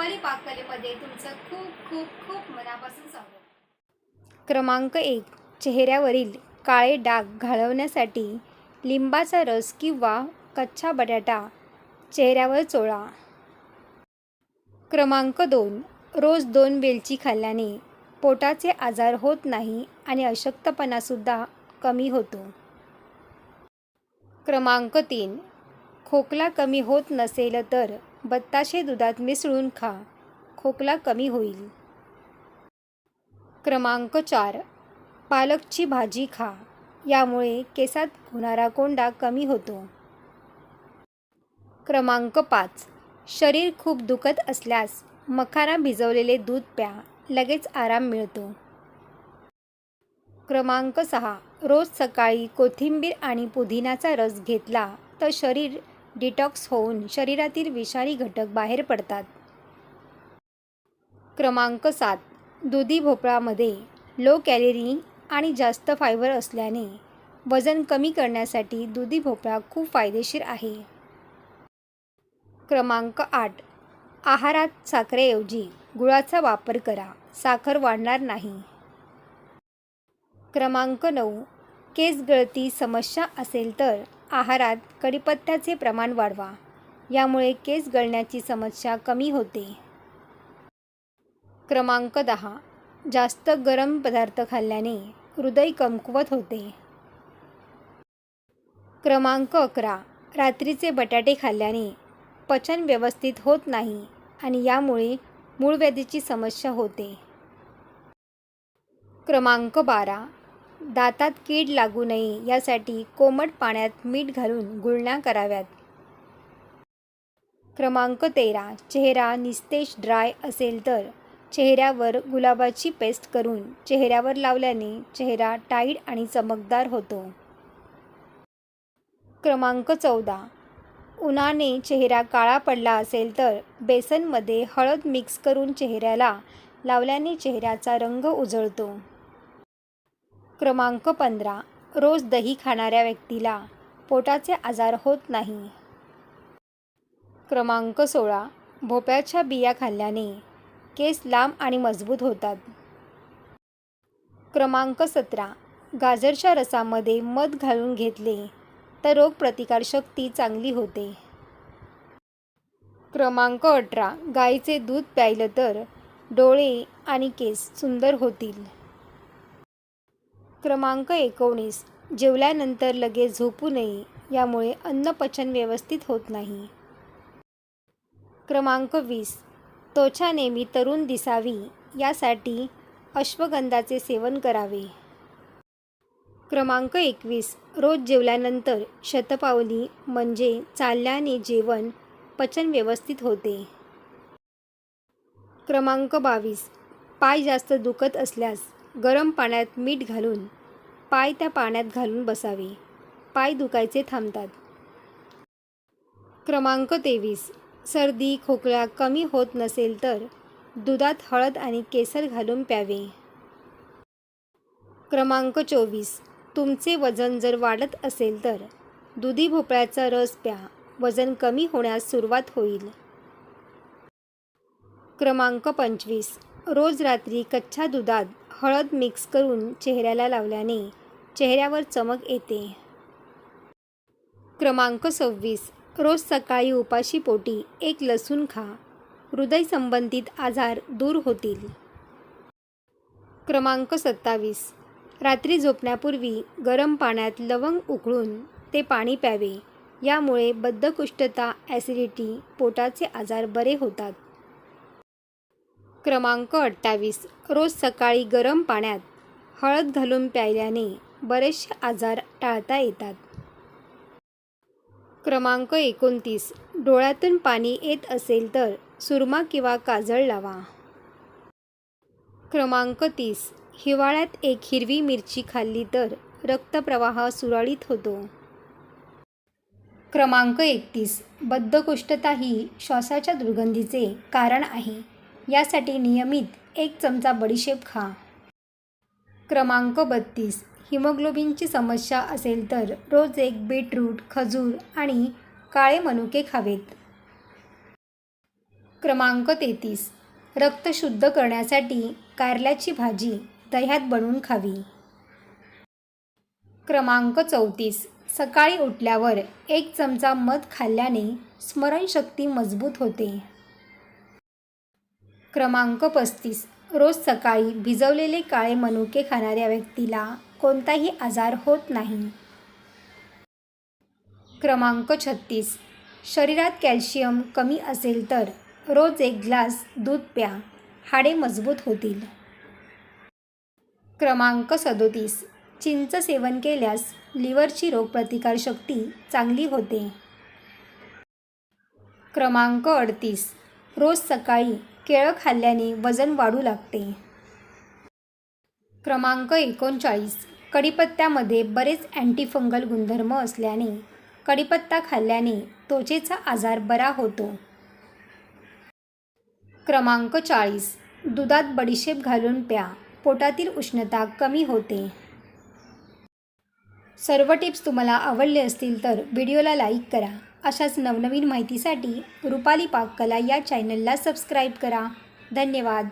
रुपाली पाककलेमध्ये तुमचं खूप खूप खूप मनापासून स्वागत. क्रमांक एक चेहऱ्यावरील काळे डाग घालवण्यासाठी लिंबाचा रस किंवा कच्चा बटाटा चेहऱ्यावर चोळा. क्रमांक दोन रोज दोन वेलची खाल्ल्याने पोटाचे आजार होत नाही आणि अशक्तपणासुद्धा कमी होतो. क्रमांक तीन खोकला कमी होत नसेल तर बत्ताशे दुधात मिसळून खा. खोकला कमी होईल. क्रमांक चार. पालकची भाजी खा. यामुळे केसात होणारा कोंडा कमी होतो. क्रमांक पाच. शरीर खूप दुखत असल्यास मखाना भिजवलेले दूध प्या. लगेच आराम मिळतो. क्रमांक सहा. रोज सकाळी कोथिंबीर आणि पुदिनाचा रस घेतला तर शरीर डिटॉक्स होऊन शरीरातील विषारी घटक बाहेर पडतात. क्रमांक सात. दुधी भोपळामध्ये लो कॅलरी आणि जास्त फायबर असल्याने वजन कमी करण्यासाठी दुधी भोपळा खूप फायदेशीर आहे. क्रमांक आठ. आहारात साखरेऐवजी गुळाचा वापर करा. साखर वाढणार नाही. क्रमांक नऊ. केस गळती समस्या असेल तर आहारात कडीपत्त्याचे प्रमाण वाढवा. यामुळे केस गळण्याची समस्या कमी होते. क्रमांक दहा. जास्त गरम पदार्थ खाल्ल्याने हृदय कमकुवत होते. क्रमांक अकरा. रात्रीचे बटाटे खाल्ल्याने पचन व्यवस्थित होत नाही आणि यामुळे मूळव्याधीची समस्या होते. क्रमांक बारा. दातात कीड लागू नये यासाठी कोमट पाण्यात मीठ घालून गुळण्या कराव्यात. क्रमांक तेरा. चेहरा निस्तेज ड्राय असेल तर चेहऱ्यावर गुलाबाची पेस्ट करून चेहऱ्यावर लावल्याने चेहरा टाईट आणि चमकदार होतो. क्रमांक चौदा. उन्हाने चेहरा काळा पडला असेल तर बेसनमध्ये हळद मिक्स करून चेहऱ्याला लावल्याने चेहऱ्याचा रंग उजळतो. क्रमांक पंधरा. रोज दही खाणाऱ्या व्यक्तीला पोटाचे आजार होत नाही. क्रमांक सोळा. भोपळ्याच्या बिया खाल्ल्याने केस लांब आणि मजबूत होतात. क्रमांक सतरा. गाजरच्या रसामध्ये मध घालून घेतले तर रोगप्रतिकारशक्ती चांगली होते. क्रमांक अठरा. गाईचे दूध प्यायलं तर डोळे आणि केस सुंदर होतील. क्रमांक एकोणीस. जेवल्यानंतर लगेच झोपू नये यामुळे अन्नपचन व्यवस्थित होत नाही. क्रमांक वीस. त्वचा नेहमी तरुण दिसावी यासाठी अश्वगंधाचे सेवन करावे. क्रमांक एकवीस. रोज जेवल्यानंतर शतपावली म्हणजे चालल्याने जेवण पचन व्यवस्थित होते. क्रमांक बावीस. पाय जास्त दुखत असल्यास गरम पाण्यात मीठ घालून पाय त्या पाण्यात घालून बसावे. पाय दुखायचे थांबतात. क्रमांक तेवीस. सर्दी खोकला कमी होत नसेल तर दुधात हळद आणि केसर घालून प्यावे. क्रमांक चोवीस. तुमचे वजन जर वाढत असेल तर दुधी भोपळ्याचा रस प्या. वजन कमी होण्यास सुरुवात होईल. क्रमांक पंचवीस. रोज रात्री कच्च्या दुधात हळद मिक्स करून चेहऱ्याला लावल्याने चेहऱ्यावर चमक येते. क्रमांक सव्वीस. रोज सकाळी उपाशी पोटी एक लसूण खा. हृदय संबंधित आजार दूर होतील. क्रमांक सत्तावीस. रात्री झोपण्यापूर्वी गरम पाण्यात लवंग उकळून ते पाणी प्यावे. यामुळे बद्धकुष्ठता ॲसिडिटी पोटाचे आजार बरे होतात. क्रमांक अठ्ठावीस. रोज सकाळी गरम पाण्यात हळद घालून प्यायल्याने बरेचसे आजार टाळता येतात. क्रमांक एकोणतीस. डोळ्यातून पाणी येत असेल तर सुरमा किंवा काजळ लावा. क्रमांक तीस. हिवाळ्यात एक हिरवी मिरची खाल्ली तर रक्तप्रवाह सुरळीत होतो. क्रमांक एकतीस. बद्धकोष्ठता ही श्वासाच्या दुर्गंधीचे कारण आहे. यासाठी नियमित एक चमचा बडीशेप खा. क्रमांक बत्तीस. हिमोग्लोबिनची समस्या असेल तर रोज एक बीटरूट खजूर आणि काळे मनुके खावेत. क्रमांक तेहतीस. रक्त शुद्ध करण्यासाठी कारल्याची भाजी दह्यात बनवून खावी. क्रमांक चौतीस. सकाळी उठल्यावर एक चमचा मध खाल्ल्याने स्मरणशक्ती मजबूत होते. क्रमांक पस्तीस. रोज सकाळी भिजवलेले काळे मनुके खाणाऱ्या व्यक्तीला कोणताही आजार होत नाही. क्रमांक छत्तीस. शरीरात कॅल्शियम कमी असेल तर रोज एक ग्लास दूध प्या. हाडे मजबूत होतील. क्रमांक सदोतीस. चिंच सेवन केल्यास लिव्हरची रोगप्रतिकारशक्ती चांगली होते. क्रमांक अडतीस. रोज सकाळी केळं खाल्ल्याने वजन वाढू लागते. क्रमांक एकोणचाळीस. कढीपत्त्यामध्ये बरेच अँटीफंगल गुणधर्म असल्याने कढीपत्ता खाल्ल्याने त्वचेचा आजार बरा होतो. क्रमांक चाळीस. दुधात बडीशेप घालून प्या. पोटातील उष्णता कमी होते. सर्व टिप्स तुम्हाला आवडले असतील तर व्हिडिओला लाईक करा. अशाच नवनवीन माहितीसाठी रुपाली पाककला या चॅनलला सबस्क्राईब करा. धन्यवाद.